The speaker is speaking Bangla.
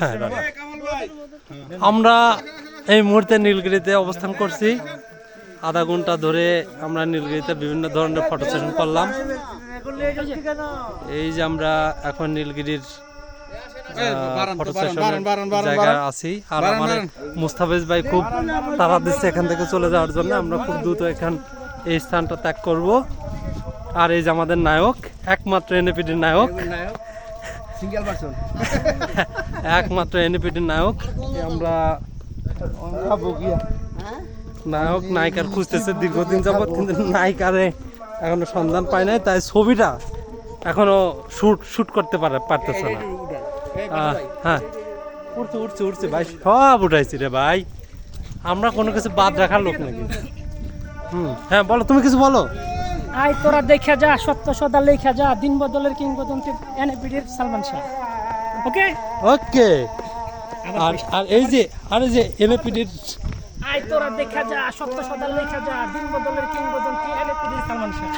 হ্যাঁ রান। আমরা এই মুহূর্তে নীলগিরিতে অবস্থান করছি। আধা ঘণ্টা ধরে আমরা নীলগিরিতে বিভিন্ন ধরনের ফটো সেশন করলাম। এই যে আমরা এখন নীলগিরির ফটো সেশনের জায়গায় আছি। আর আমার মুস্তাফিজ ভাই খুব তাড়া দিচ্ছে এখান থেকে চলে যাওয়ার জন্য। আমরা খুব দ্রুত এখান এই স্থানটা ত্যাগ করব। আর এই যে আমাদের নায়ক একমাত্র এনএপিডির নায়ক। Single person. একমাত্র এনএপিডির নায়ক। আমরা নায়ক নায়িকার খুঁজতেছে দীর্ঘদিন যাবত কিন্তু নায়িকারে এখনও সন্ধান পায় নাই তাই ছবিটা এখনও শুট শুট করতে পারে পারতেছে না। হ্যাঁ। উঠছে উঠছে উঠছে ভাই সব উঠাইছি রে ভাই। আমরা কোনো কিছু বাদ রাখার লোক নাকি? হুম হ্যাঁ বলো তুমি কিছু বলো। আই তোরা দেখা যা সত্য সদা লেখা যা দিন বদলের কিংবদন্তি এনএপিডির সালমান শাহ। ওকে? ওকে। আর আর এই যে আর এই যে এনএপিডির আই তোরা দেখা যা সত্য সদা লেখা যা দিন বদলের কিংবদন্তি এনএপিডির সালমান শাহ।